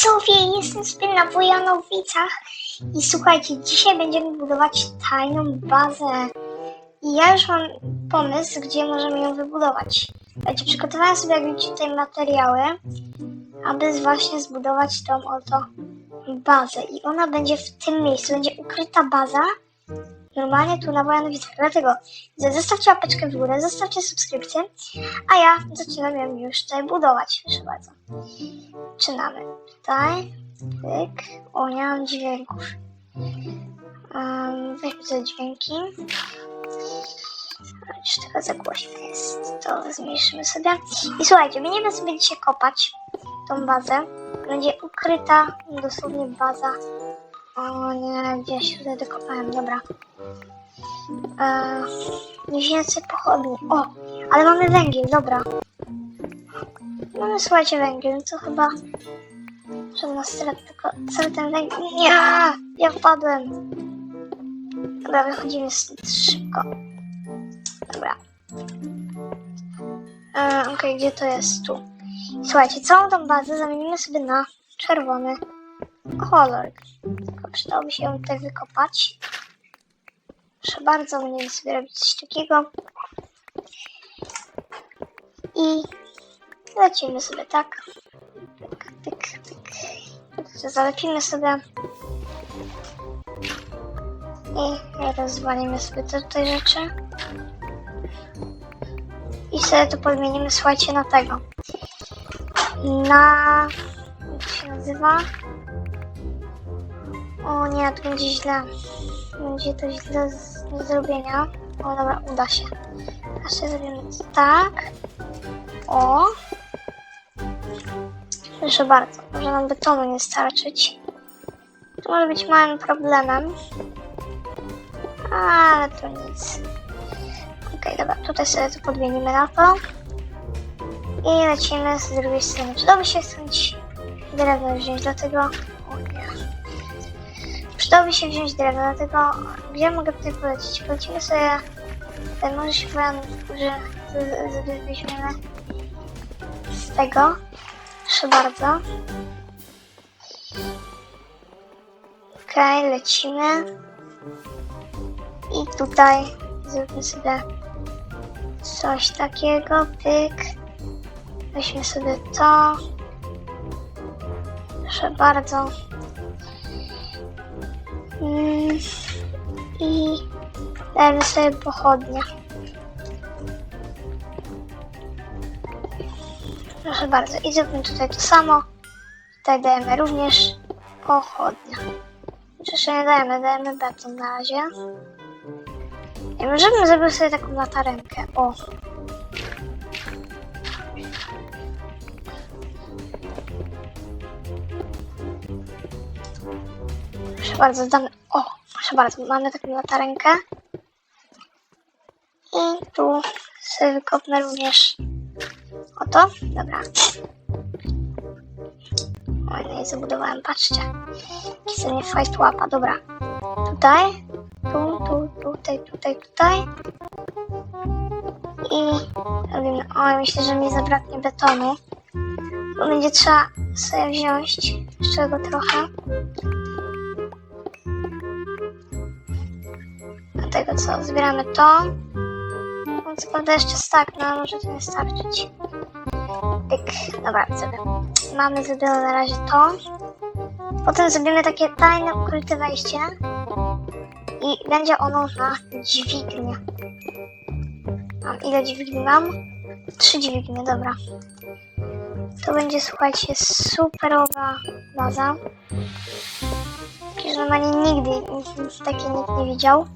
widzowie, jestem sobie na Wojanowicach i słuchajcie, dzisiaj będziemy budować tajną bazę. I ja już mam pomysł, gdzie możemy ją wybudować. Słuchajcie, przygotowałem sobie, jak widzicie, tutaj materiały, aby właśnie zbudować tą oto bazę. I ona będzie w tym miejscu, będzie ukryta baza, normalnie tu na Wojanowicach. Dlatego zostawcie łapeczkę w górę, zostawcie subskrypcję, a ja zaczynam ją już tutaj budować. Proszę bardzo. Zaczynamy. Tutaj. Pyk. O, nie mam dźwięków. Um, weźmy sobie dźwięki. Już tego za głośno jest. To zmniejszymy sobie. I słuchajcie, będziemy sobie dzisiaj kopać tą bazę. Będzie ukryta dosłownie baza. O nie, gdzie ja się tutaj dokopałem, dobra. Eee, Nieźniacy pochodni. O, ale mamy węgiel, dobra. Mamy, słuchajcie, węgiel, to chyba żadna strata, tylko cały ten węgiel. Nie, ja wpadłem. Dobra, wychodzimy szybko. Dobra. E, Okej, gdzie to jest? Tu. Słuchajcie, całą tą bazę zamienimy sobie na czerwony kolor. Tylko przydałoby się ją tutaj wykopać. Proszę bardzo, będziemy sobie robić coś takiego. I lecimy sobie tak. Tyk, tyk, tyk. Zalepimy sobie. I rozwalimy sobie te tutaj rzeczy. I sobie to podmienimy, słuchajcie, na tego. Na... Jak się nazywa? O nie, to będzie źle. Będzie to źle do zrobienia. O dobra, uda się. Jeszcze zrobimy tak. O. Proszę bardzo, może nam betonu nie starczyć. To może być małym problemem. Ale to nic. Okej, dobra, tutaj sobie to podmienimy na to. I lecimy z drugiej strony. Przydałoby się chcąć drewno wziąć, dlatego... Przydałoby się wziąć drewno, dlatego... Gdzie mogę tutaj polecić? Polecimy sobie... Może się powiem, że weźmiemy z tego. Proszę bardzo. Okej, lecimy. I tutaj zróbmy sobie coś takiego, pyk. Weźmy sobie to. Proszę bardzo. I dajemy sobie pochodnie. Proszę bardzo. I zróbmy tutaj to samo. Tutaj dajemy również pochodnie. Jeszcze nie dajemy, dajemy beton na razie. I może bym zrobił sobie taką latarenkę. O. bardzo, damy. O, proszę bardzo, mamy taką latarenkę. I tu sobie wykopnę również. Oto. Dobra. Oj, no i zabudowałem, patrzcie. Jaki sobie fajt łapa, dobra. Tutaj, tu, tu, tutaj, tutaj, tutaj. I robimy, oj, myślę, że mi zabraknie betonu. Bo będzie trzeba sobie wziąć jeszcze go trochę. Dlatego co, zbieramy to. Co prawda jeszcze tak, no może to nie starczyć. Pyk, dobra, sobie. Mamy zrobione na razie to. Potem zrobimy takie tajne, ukryte wejście. I będzie ono na dźwignię. Mam ile dźwigni mam? Trzy dźwignie, dobra. To będzie, słuchajcie, superowa baza. Jakieś normalnie nigdy nic, nic takiej nikt nie widział.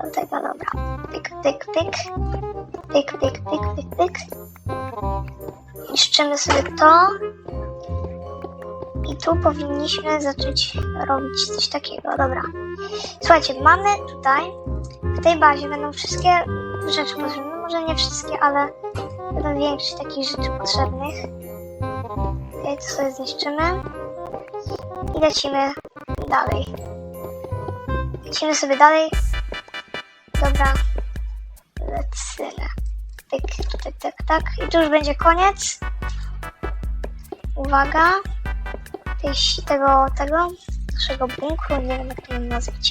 Dlatego, dobra. Pyk, pyk, pyk. Pyk, pyk, pyk, pyk, pyk. Niszczymy sobie to. I tu powinniśmy zacząć robić coś takiego. Dobra. Słuchajcie, mamy tutaj, w tej bazie będą wszystkie rzeczy potrzebne. Może nie wszystkie, ale będą większość takich rzeczy potrzebnych. Tutaj to sobie zniszczymy. I lecimy dalej. Lecimy sobie dalej. Dobra. Lecimy. Tyk, tak, tak, tak. I tu już będzie koniec. Uwaga. tej, tego, tego naszego bunkru, nie wiem jak to mam nazwać.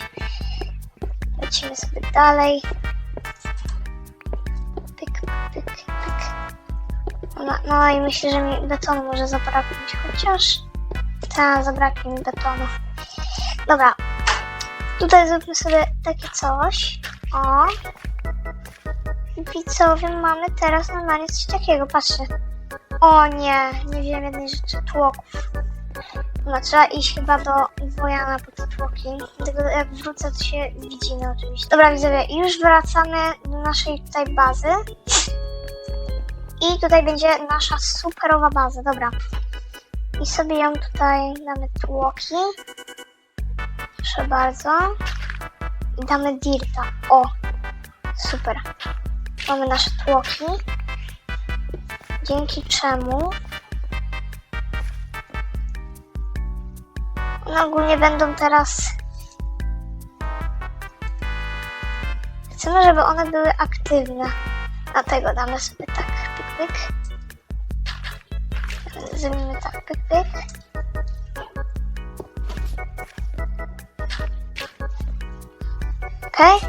Lecimy sobie dalej. Pyk, pyk, pyk. No, no i myślę, że mi betonu może zabraknąć, chociaż... Tak, zabraknie mi betonu. Dobra. Tutaj zróbmy sobie takie coś. O. I widzowie mamy teraz normalnie coś takiego, patrzcie. O nie, nie wziąłem jednej rzeczy, tłoków. No, trzeba iść chyba do Wojana po te tłoki. Tylko jak wrócę, to się widzimy oczywiście. Dobra, widzowie, już wracamy do naszej tutaj bazy. I tutaj będzie nasza superowa baza, dobra. I sobie ją tutaj damy tłoki. Proszę bardzo. I damy dirta. O, super. Mamy nasze tłoki. Dzięki czemu one ogólnie będą teraz. Chcemy, żeby one były aktywne. Dlatego damy sobie tak, pyk, pyk. Zrobimy tak, pyk, pyk. Okej.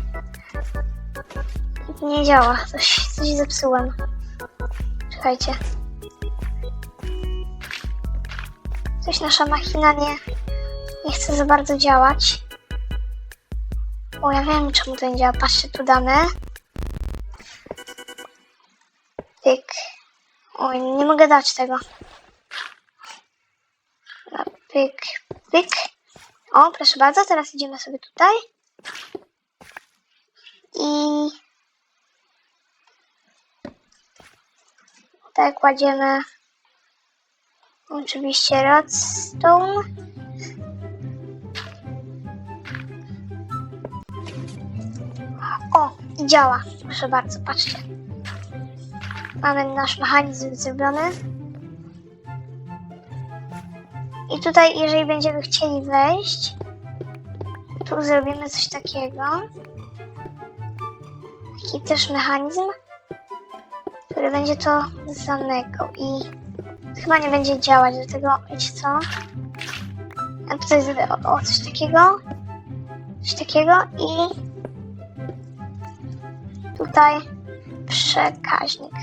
Nie działa, coś, coś zepsułem. Czekajcie. Coś nasza machina nie, nie chce za bardzo działać. O, ja wiem czemu to nie działa. Patrzcie, tu damy. Pyk. Oj, nie mogę dać tego. Pyk, pyk. O, proszę bardzo, teraz idziemy sobie tutaj. I tutaj kładziemy oczywiście redstone. O, działa. Proszę bardzo, patrzcie. Mamy nasz mechanizm zrobiony. I tutaj, jeżeli będziemy chcieli wejść, tu zrobimy coś takiego. Taki też mechanizm, który będzie to zamykał i chyba nie będzie działać, dlatego wiecie co? Ja tutaj zrobię o, o coś takiego, coś takiego i tutaj przekaźnik.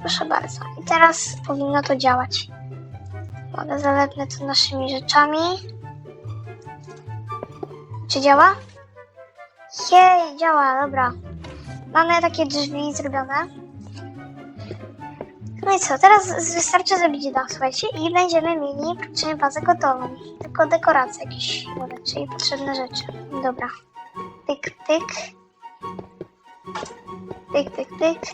Proszę bardzo. I teraz powinno to działać. Mogę zalepnę to naszymi rzeczami. Czy działa? Jej, działa, dobra. Mamy takie drzwi zrobione. No i co, teraz wystarczy zrobić dach, słuchajcie, i będziemy mieli praktycznie bazę gotową. Tylko dekoracje jakieś, czyli potrzebne rzeczy. Dobra. Pyk, pyk. Pyk, pyk, pyk.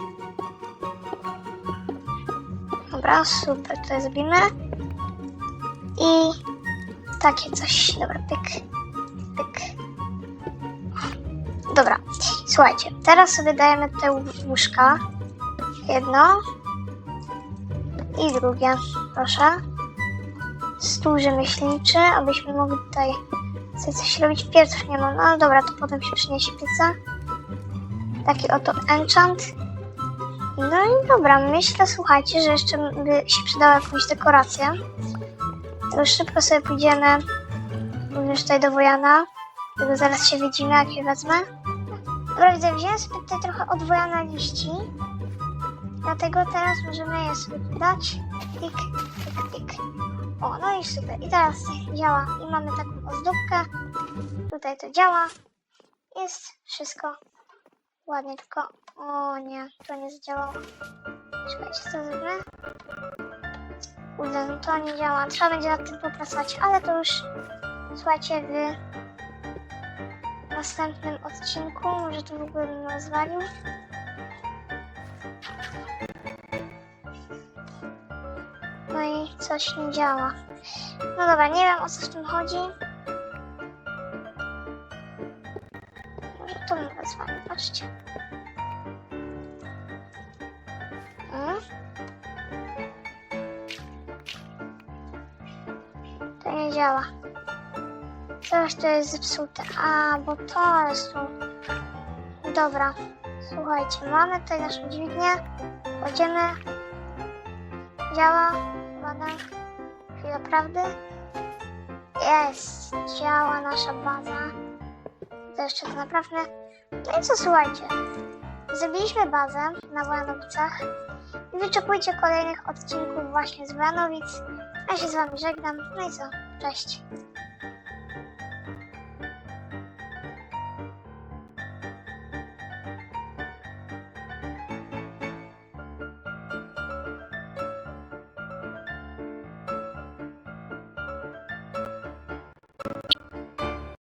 Dobra, super, tutaj zrobimy. I takie coś. Dobra, pyk, pyk. Dobra, słuchajcie, teraz sobie dajemy te łó- łóżka. Jedno i drugie, proszę. Stół rzemieślniczy, abyśmy mogli tutaj sobie coś robić. Pieców nie mam, no dobra, to potem się przyniesie pieca. Taki oto enchant. No i dobra, myślę, słuchajcie, że jeszcze by się przydała jakąś dekorację. Już szybko sobie pójdziemy również tutaj do Wojana. Tego zaraz się widzimy, jak je wezmę. Dobra, widzę, wziąłem sobie tutaj trochę od Wojana liści. Dlatego teraz możemy je sobie dać. Pik, pik, pik. O, no i super. I teraz działa. I mamy taką ozdóbkę. Tutaj to działa. Jest wszystko ładnie, tylko... O nie, to nie zadziałało. Czekajcie, co zrobimy? Kurde, no to nie działa. Trzeba będzie nad tym popracować, ale to już słuchajcie w następnym odcinku. Może to w ogóle bym rozwalił. No i coś nie działa. No dobra, nie wiem o co w tym chodzi. Może to bym rozwalił, patrzcie. Działa. Coś to jest zepsute. A, bo to jest tu. Dobra. Słuchajcie, mamy tutaj naszą dźwignię. Kładziemy. Działa. Uwaga. Chwilę naprawdę. Jest, działa nasza baza. To jeszcze to naprawdę. No i co, słuchajcie. Zrobiliśmy bazę na Wojanowicach wyczekujcie kolejnych odcinków właśnie z Wojanowic. Ja się z wami żegnam. No i co, cześć.